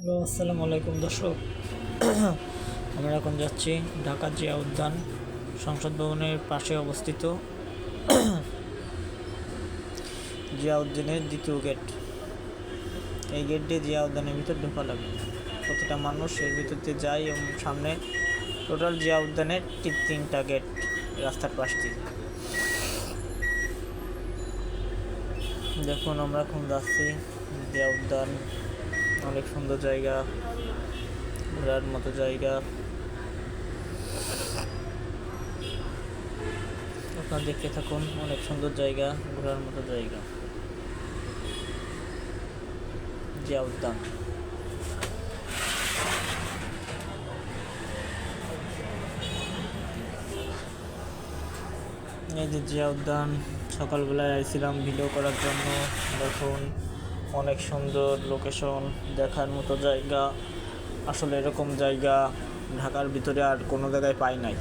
Hello, আসসালামু আলাইকুম দর্শক। আমরা এখন যাচ্ছি ঢাকা জিয়া উদ্যান সংসদ ভবনের পাশে অবস্থিত জিয়া উদ্যানের দ্বিতীয় গেট। এই গেট দিয়ে জিয়া উদ্যানের ভিতর ঢোকা লাগে। প্রতিটা মানুষ এর ভিতর দিয়ে যায় এবং সামনে টোটাল জিয়া উদ্যানের তিন তিনটা গেট রাস্তার পাশ দিয়ে। দেখুন, আমরা এখন যাচ্ছি জিয়া উদ্যান অনেক সুন্দর জায়গা, ঘোরার মতো জায়গা। আপনারা দেখতে থাকুন, অনেক সুন্দর জায়গা, ঘোরার মতো জায়গা। জিয়া উদ্যান এই যে জিয়া উদ্যান সকালবেলায় আইছিলাম ভিডিও করার জন্য, দেখুন। অনেক সুন্দর লোকেশন দেখার মতো জায়গা। আসলে এরকম জায়গা ঢাকার ভিতরে আর কোনো জায়গায় পাই নাই।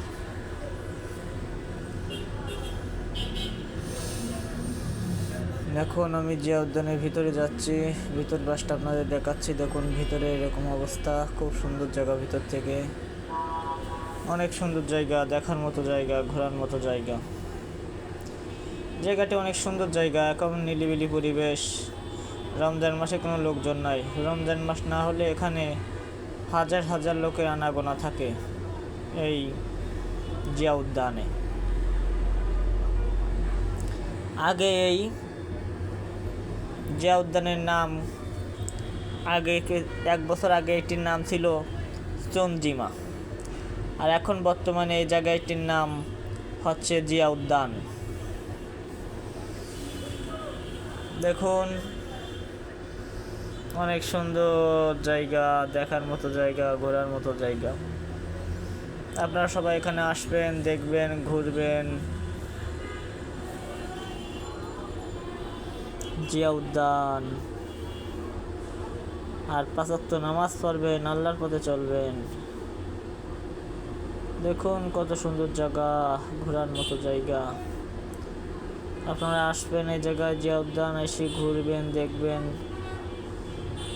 এখন আমি জিয়া উদ্যানের ভিতরে যাচ্ছি। ভিতর বাসটা আপনাদের দেখাচ্ছি। দেখুন, ভিতরে এরকম অবস্থা। খুব সুন্দর জায়গা ভিতর থেকে। অনেক সুন্দর জায়গা, দেখার মতো জায়গা, ঘোরার মতো জায়গা। জায়গাটি অনেক সুন্দর জায়গা। এখন নিলিবিলি পরিবেশ। রমজান মাসে কোনো লোকজন নাই। রমজান মাস না হলে এখানে হাজার হাজার লোকের আনাগোনা থাকে এই জিয়া উদ্যানে। আগে এই জিয়া উদ্যানের নাম আগে এক বছর আগে এটির নাম ছিল চন্দ্রিমা। আর এখন বর্তমানে এই জায়গাটির নাম হচ্ছে জিয়া উদ্যান। দেখুন অনেক সুন্দর জায়গা, দেখার মতো জায়গা, ঘোরার মতো জায়গা। আপনারা সবাই এখানে আসবেন, দেখবেন, ঘুরবেন। জিয়া উদ্যান। আর পাঁচাত্ত নামাজ পড়বেন, আল্লাহর পথে চলবেন। দেখুন কত সুন্দর জায়গা, ঘোরার মতো জায়গা। আপনারা আসবেন এই জায়গায়, জিয়া উদ্যান, এসে ঘুরবেন, দেখবেন।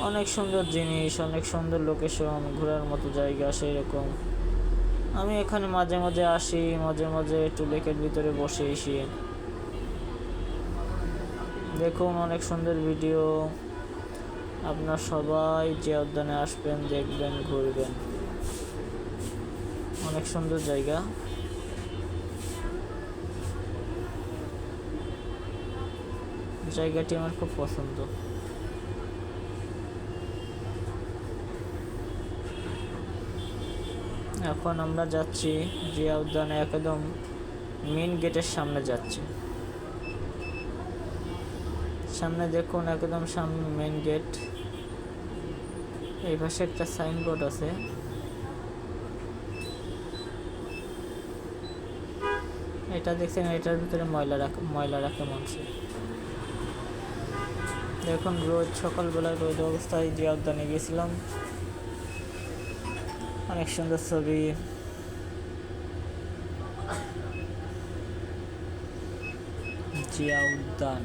অনেক সুন্দর জিনিস, অনেক সুন্দর লোকেশন ঘোরার মতো জায়গা সেই রকম আমি এখানে মাঝে মাঝে আসি, মাঝে মাঝে একটু লেকের ভিতরে বসে এসি। দেখুন অনেক সুন্দর ভিডিও আপনার সবাই যে উদ্যানে আসবেন, দেখবেন, ঘুরবেন। অনেক সুন্দর জায়গা। জায়গাটি আমার খুব পছন্দ। এখন আমরা যাচ্ছি জিয়া উদ্যানে একদম মেন গেটের সামনে যাচ্ছি। সামনে দেখুন একদম সামনে মেন গেট এই পাশে একটা সাইনবোর্ড আছে। এটা দেখছেন, এটার ভিতরে ময়লা রাখে ময়লা রাখে মানুষ। দেখুন রোজ সকালবেলা রোদ অবস্থায় জিয়া উদ্যানে গেছিলাম অনেক সুন্দর ছবি। জিয়া উদ্যান।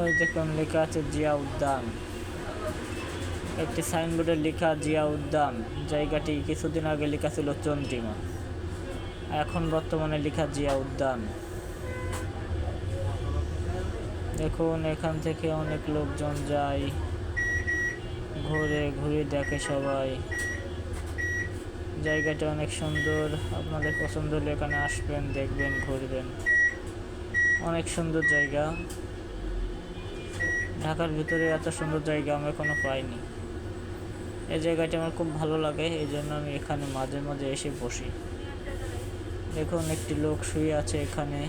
ওই দেখুন লেখা আছে, জিয়া উদ্যান। একটি সাইনবোর্ডে লেখা, জিয়া উদ্যান। জায়গাটি কিছুদিন আগে লেখা ছিল চন্দ্রিমা। এখন বর্তমানে লেখা জিয়া উদ্যান। দেখুন এখান থেকে অনেক লোকজন যায়। ঘুরে ঘুরে দেখে সবাই। জায়গাটা অনেক সুন্দর। আপনাদের পছন্দ হলে এখানে আসবেন, দেখবেন, ঘুরবেন। অনেক সুন্দর জায়গা। ঢাকার ভিতরে এত সুন্দর জায়গা আমি এখনও পাইনি। এই জায়গাটি আমার খুব ভালো লাগে এই জন্য আমি এখানে মাঝে মাঝে এসে বসি। দেখুন, একটি লোক শুয়ে আছে এখানে।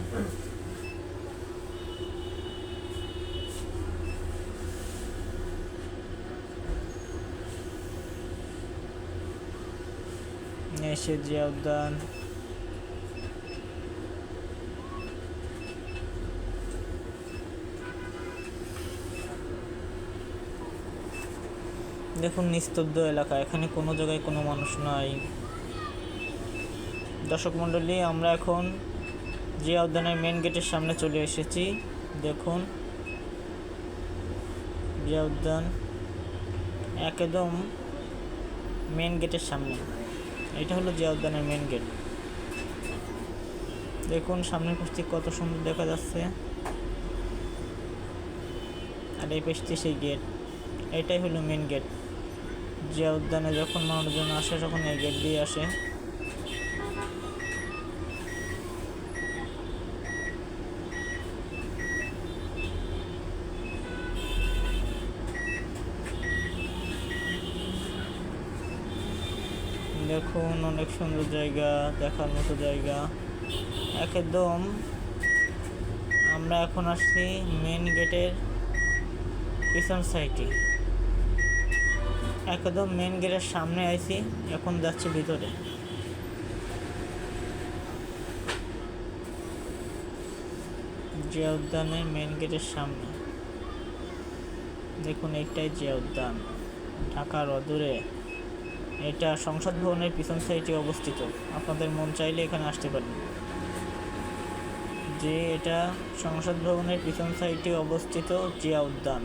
এসে জিয়া উদ্যান দেখুন, নিস্তব্ধ এলাকা। এখানে কোনো জায়গায় কোনো মানুষ নাই। দর্শক মণ্ডলী, আমরা এখন জিয়া উদ্যানের মেন গেটের সামনে চলে এসেছি। দেখুন জিয়া উদ্যান একদম মেন গেটের সামনে। এটা হলো জিয়া উদ্যানের মেন গেট দেখুন, সামনের পাশটি কত সুন্দর দেখা যাচ্ছে। আর এই পাশটি সেই গেট এটাই হলো মেন গেট জিয়া উদ্যানে যখন মানুষজন আসে, তখন এই গেট দিয়ে আসে। দেখুন অনেক সুন্দর জায়গা, দেখার মতো জায়গা। একদম আমরা এখন আসছি মেন গেটের পিছন সাইডে একদম মেন গেটের সামনে আইছি, এখন যাচ্ছি ভিতরে। জিয়া উদ্যানের মেন গেটের সামনে। দেখুন, এইটাই জিয়া উদ্যান ঢাকার অদূরে। এটা সংসদ ভবনের পিছন সাইডে অবস্থিত। আপনাদের মন চাইলে এখানে আসতে পারেন। যে এটা সংসদ ভবনের পিছন সাইডে অবস্থিত জিয়া উদ্যান।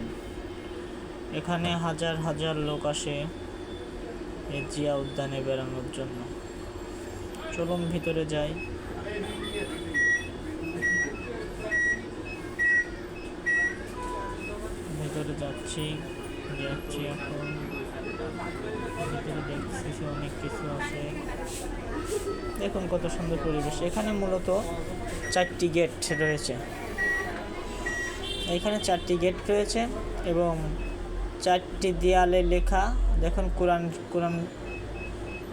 এখানে হাজার হাজার লোক আসে এই জিয়া উদ্যানে বেড়ানোর জন্য। চলুন ভিতরে যাই। ভিতরে যাচ্ছি যাচ্ছি এখন। অনেক কিছু আছে। দেখুন কত সুন্দর পরিবেশ। এখানে মূলত চারটি গেট রয়েছে। এখানে চারটি গেট রয়েছে এবং চারটি দেয়ালে লেখা, দেখুন কোরআন কোরআন,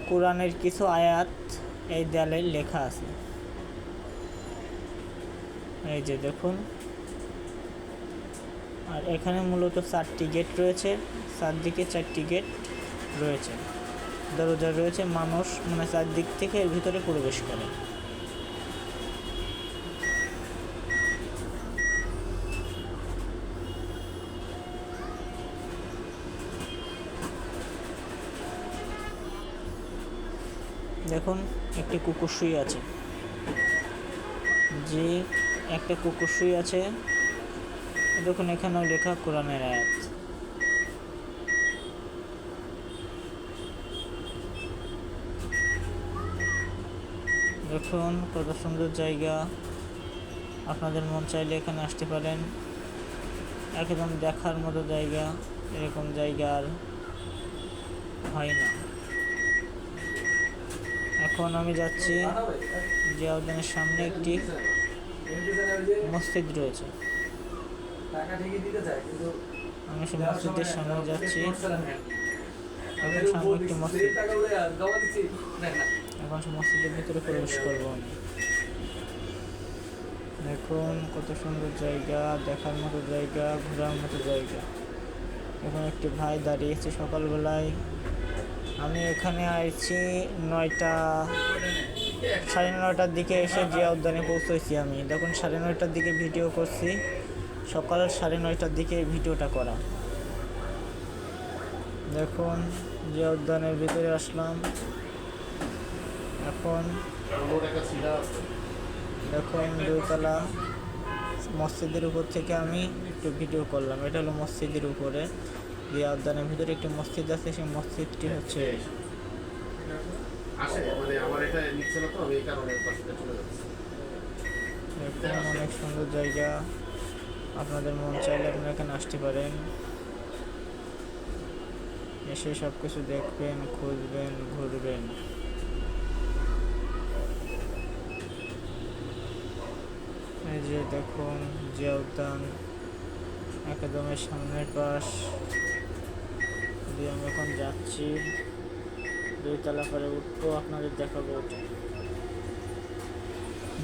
কোরআনের কিছু আয়াত এই দেয়ালে লেখা আছে। এই যে দেখুন। আর এখানে মূলত চারটি গেট রয়েছে, চারদিকে চারটি গেট রয়েছে। দরজা রয়েছে, মানুষ মানে চারদিক থেকে এর ভিতরে প্রবেশ করে। দেখুন, একটি কুকুর শুয়ে আছে। যে একটা কুকুর শুয়ে আছে, দেখুন, এখানেও লেখা কোরআনের আয়াত। দেখুন কত সুন্দর জায়গা। আপনাদের মন চাইলে এখানে আসতে পারেন। একদম দেখার মতো জায়গা, এরকম জায়গা আর হয় না। এখন আমি যাচ্ছি জিয়া উদ্যানের সামনে একটি মসজিদ রয়েছে। আমি সেই মসজিদের সামনে যাচ্ছি। সামনে একটি মসজিদ। টাকা উড়ে আর জমা দিচ্ছি না না এখন সে মসজিদের ভিতরে প্রবেশ করব দেখুন, কত সুন্দর জায়গা, দেখার মতো জায়গা, ঘোরার মতো জায়গা। এখন একটি ভাই দাঁড়িয়েছে সকালবেলায়। আমি এখানে আসছি নয়টা, সাড়ে নয়টার দিকে এসে জিয়া উদ্যানে পৌঁছেছি আমি। দেখুন, সাড়ে নয়টার দিকে ভিডিও করছি। সকাল সাড়ে নয়টার দিকে ভিডিওটা করা। দেখুন জিয়া উদ্যানের ভিতরে আসলাম। এখন দেখুন দুইতলা মসজিদের উপর থেকে আমি একটু ভিডিও করলাম। এটা হলো মসজিদের উপরে। জিয়া উদ্যানের ভিতরে একটি মসজিদ আছে সেই মসজিদটি হচ্ছে মানে অনেক সুন্দর জায়গা। আপনাদের মন চাইলে আপনারা এখানে আসতে পারেন। এসে সব কিছু দেখবেন খুঁজবেন ঘুরবেন। যে দেখুন জিয়া উদ্যান একদমের সামনের পাশ দিয়ে আমি এখন যাচ্ছি। দুইতলা করে উঠবো, আপনাদের দেখাবো ওটা।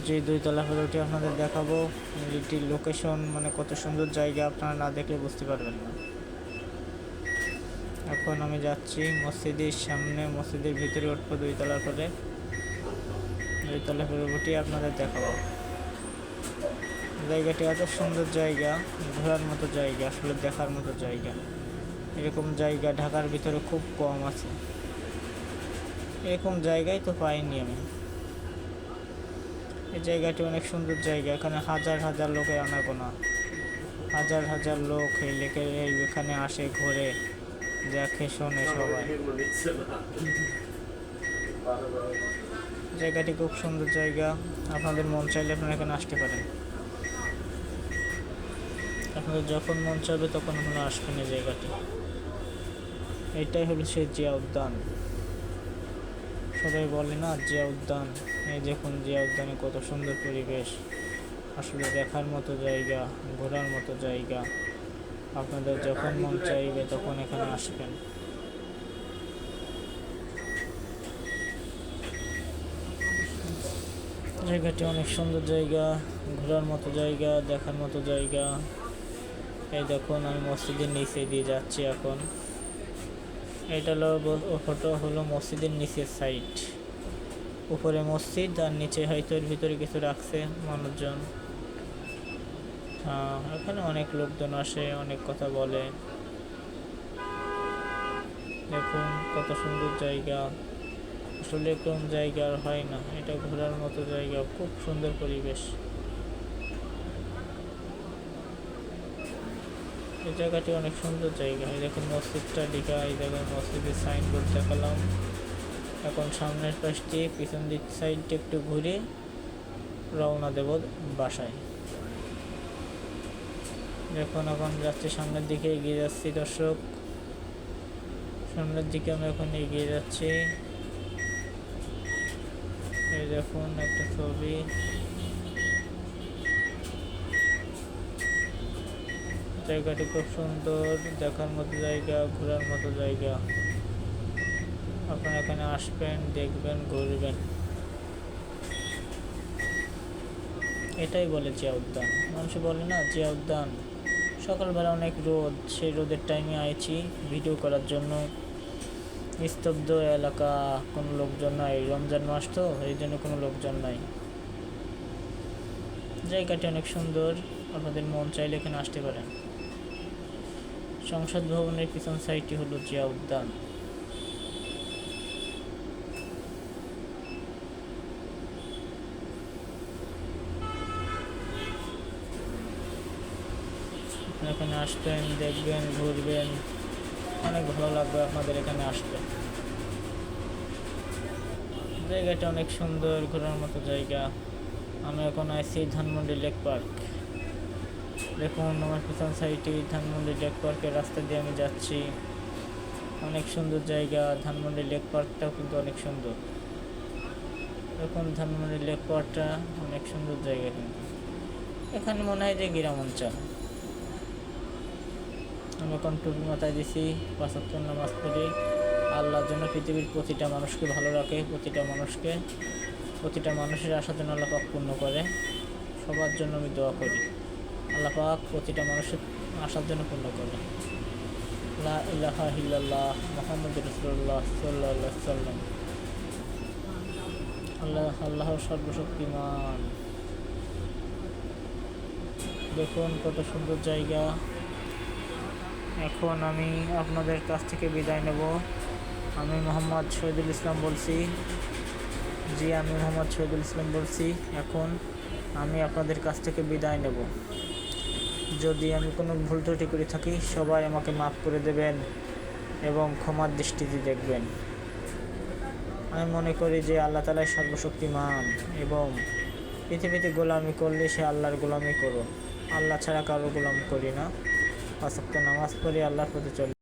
যে দুইতলা করে উঠে আপনাদের দেখাবো এটির লোকেশন মানে কত সুন্দর জায়গা, আপনারা না দেখলে বুঝতে পারবেন না। এখন আমি যাচ্ছি মসজিদের সামনে, মসজিদের ভিতরে উঠবো দুইতলা করে। দুইতলা করে উঠে আপনাদের দেখাবো। জায়গাটি এত সুন্দর জায়গা, ঘোরার মতো জায়গা, আসলে দেখার মতো জায়গা। এরকম জায়গা ঢাকার ভিতরে খুব কম আছে। এরকম জায়গায় তো পাইনি আমি। এই জায়গাটি অনেক সুন্দর জায়গা, এখানে হাজার হাজার লোকের আনাগোনা। হাজার হাজার লোক এই এই এখানে আসে, ঘোরে দেখে শোনে সবাই। জায়গাটি খুব সুন্দর জায়গা। আপনাদের মন চাইলে আপনারা এখানে আসতে পারেন। আপনাদের যখন মন চাইবে তখন আপনারা আসবেন এই জায়গাটি এইটাই হলো সেই জিয়া উদ্যান। সবাই বলে না, জিয়া উদ্যান, এই দেখুন জিয়া উদ্যানে কত সুন্দর পরিবেশ। আসলে দেখার মতো জায়গা, ঘোরার মতো জায়গা। আপনাদের যখন মন চাইবে তখন এখানে আসবেন। জায়গাটি অনেক সুন্দর জায়গা, ঘোরার মতো জায়গা, দেখার মতো জায়গা। এই দেখুন, আমি মসজিদের নিচে দিয়ে যাচ্ছি এখন। এটা হলো ফটো হলো মসজিদের নিচের সাইড উপরে মসজিদ, আর নিচে হয়তো এর ভিতরে কিছু রাখছে মানুষজন। এখানে অনেক লোকজন আসে, অনেক কথা বলে। দেখুন, কত সুন্দর জায়গা। আসলে কোন জায়গা আর হয় না। এটা ঘোরার মতো জায়গা, খুব সুন্দর পরিবেশ। এই জায়গাটি অনেক সুন্দর জায়গা। এই দেখুন মসজিদটা ডিগা এই জায়গায় মসজিদের সাইনবোর্ড দেখালাম। এখন সামনের পাশ দিয়ে পিছন দিক সাইডটা একটু ঘুরে রওনা দেব বাসায়। দেখুন এখন যাচ্ছি, সামনের দিকে এগিয়ে যাচ্ছি দর্শক। সামনের দিকে আমি এখন এগিয়ে যাচ্ছি। এই দেখুন একটা ছবি। জায়গাটি খুব সুন্দর, দেখার মতো জায়গা, ঘোরার মতো জায়গা। আপনারা এখানে আসবেন, দেখবেন, ঘুরবেন। এটাই বলে জিয়া উদ্যান মানুষ বলে না জিয়া উদ্যান সকালবেলা অনেক রোদ, সেই রোদের টাইমে আইছি ভিডিও করার জন্য। নিস্তব্ধ এলাকা, কোনো লোকজন নাই। রমজান মাস তো, এই জন্য কোনো লোকজন নাই। জায়গাটি অনেক সুন্দর, আপনাদের মন চাইলে এখানে আসতে পারেন। সংসদ ভবনের পিছন সাইডটি হলো জিয়া উদ্যান। এখানে আসবেন, দেখবেন, ঘুরবেন। অনেক ভালো লাগবে আপনাদের এখানে আসতে। জায়গাটা অনেক সুন্দর, ঘোরার মতো জায়গা। আমি এখন আছি ধানমন্ডি লেক পার্ক। দেখুন, আমার পিছন সাইডে ধানমন্ডি লেক পার্কের রাস্তা দিয়ে আমি যাচ্ছি। অনেক সুন্দর জায়গা, ধানমন্ডি লেক পার্কটাও কিন্তু অনেক সুন্দর। দেখুন, ধানমন্ডি লেক পার্কটা অনেক সুন্দর জায়গা কিন্তু। এখানে মনে হয় যে গ্রাম অঞ্চল। আমি এখন টুপি মাথায় দিছি, পাঁচাত্তর নামাজ পড়ি। আল্লাহর জন্য পৃথিবীর প্রতিটা মানুষকে ভালো রাখে, প্রতিটা মানুষকে, প্রতিটা মানুষের আশা যেন আল্লাহ পূর্ণ করে। সবার জন্য আমি দোয়া করি। আল্লাহ পাক প্রতিটা মানুষের আসার জন্য পূর্ণ করে লা ইলাহা ইল্লাল্লাহ মোহাম্মদ রসুল্লাহ সাল্লাহ সাল্লাম আল্লাহ আল্লাহ সর্বশক্তিমান। দেখুন কত সুন্দর জায়গা। এখন আমি আপনাদের কাছ থেকে বিদায় নেব। আমি মোহাম্মদ শহীদুল ইসলাম বলছি। জি, আমি মোহাম্মদ শহীদুল ইসলাম বলছি। এখন আমি আপনাদের কাছ থেকে বিদায় নেব। যদি আমি কোনো ভুল ত্রুটি করে থাকি, সবাই আমাকে মাফ করে দেবেন এবং ক্ষমার দৃষ্টিতে দেখবেন। আমি মনে করি যে আল্লাহ তালাই সর্বশক্তিমান এবং পৃথিবীতে গোলামি করলে সে আল্লাহর গোলামি করো আল্লাহ ছাড়া কারও গোলাম করি না। পাঁচ ওয়াক্ত নামাজ পড়ি আল্লাহর প্রতি চলি